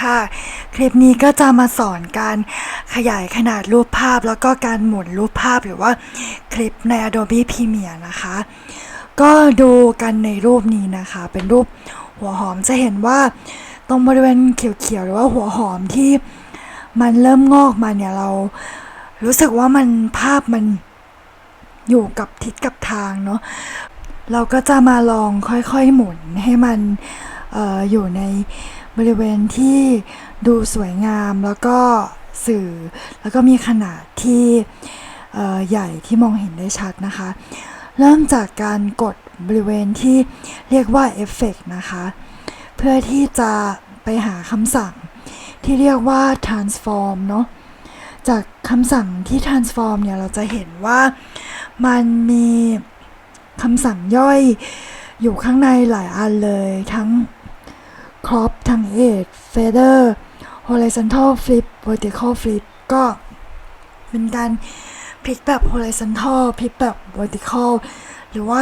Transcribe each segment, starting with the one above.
ค่ะ คลิปนี้ก็จะมาสอนการขยายขนาดรูปภาพ แล้วก็การหมุนรูปภาพหรือว่าคลิปใน Adobe Premiere นะคะ ก็ดูกันในรูปนี้นะคะ เป็นรูปหัวหอมจะเห็นว่าตรงบริเวณเขียวๆหรือว่าหัวหอมที่มันเริ่มงอกมาเนี่ยเรารู้สึกว่ามันภาพมันอยู่กับทิศกับทางเนาะเราก็จะมาลองค่อยๆหมุนให้มันอออยู่ใน บริเวณที่ดูสวยงามแล้วก็สื่อ แล้วก็มีขนาดที่ใหญ่ที่มองเห็นได้ชัดนะคะ เริ่มจากการกดบริเวณที่เรียกว่าเอฟเฟกนะคะ เพื่อที่จะไปหาคำสั่งที่เรียกว่า transform เนาะจากคำสั่งที่ transform เนี่ย เราจะเห็นว่ามันมีคำสั่งย่อยอยู่ข้างในหลายอันเลยทั้ง crop ทั้ง edge feather horizontal flip vertical flip ก็เป็นการพลิกแบบ horizontal พลิกแบบ vertical หรือว่า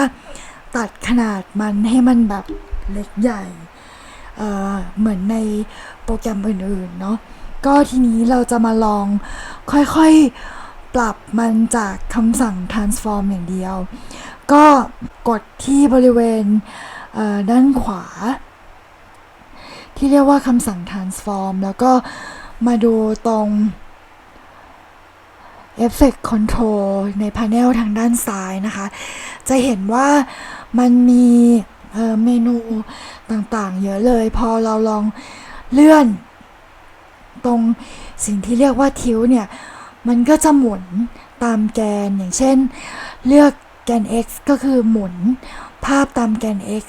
ตัดขนาดมันให้มันแบบเล็กใหญ่เเหมือนในโปรแกรมอื่นๆเนาะก็ทีนี้เราจะมาลองค่อยๆปรับมันจากคำสั่ง transform อย่างเดียว ก็กดที่บริเวณเด้านขวา ที่เรียกว่าคำสั่ง transform แล้วก็มาดูตรง Effect Control ใน Panel ทางด้านซ้ายนะคะ จะเห็นว่ามันมีเเมนูต่างๆ เยอะเลย พอเราลองเลื่อน ตรงสิ่งที่เรียกว่าทิวเนี่ย มันก็จะหมุนตามแกนอย่างเช่น เลือกแกน x ก็คือหมุนภาพตามแกน x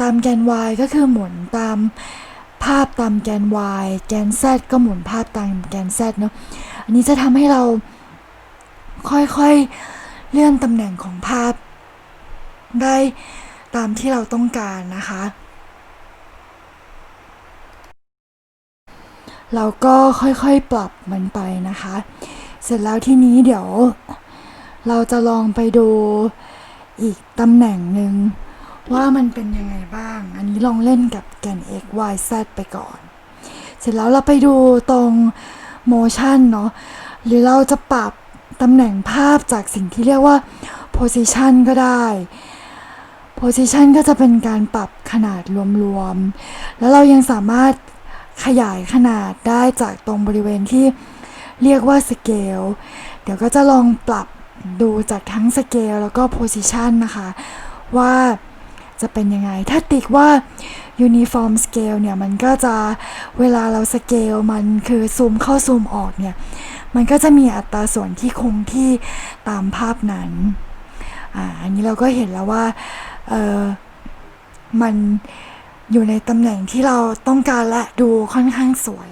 ตามแกน y ก็คือหมุนตาม ภาพตามแกน y แกน z ก็หมุนภาพตามแกน z เนาะอันนี้จะทำให้เราค่อยๆเลื่อนตำแหน่งของภาพ ได้ตามที่เราต้องการนะคะ เราก็ค่อยๆปรับมันไปนะคะ เสร็จแล้วที่นี้เดี๋ยว เราจะลองไปดูอีกตำแหน่งหนึ่ง ว่ามันเป็นยังไงบ้าง อันนี้ลองเล่นกับแกน x y z ไปก่อน เสร็จแล้วเราไปดูตรง motion เนาะหรือเราจะปรับตำแหน่งภาพจากสิ่งที่เรียกว่า position ก็ได้ position ก็จะเป็นการปรับขนาดรวมๆ แล้วเรายังสามารถขยายขนาดได้จากตรงบริเวณที่เรียกว่า scale เดี๋ยวก็จะลองปรับดูจากทั้ง scale แล้วก็ position นะคะ ว่า จะเป็นยังไง ถ้าติ๊กว่า uniform scale เนี่ย มันก็จะเวลาเรา scale มันคือซูมเข้าซูมออกเนี่ย มันก็จะมีอัตราส่วนที่คงที่ตามภาพนั้นอ่าอันนี้เราก็เห็นแล้วว่าเออมันอยู่ในตำแหน่งที่เราต้องการและดูค่อนข้างสวย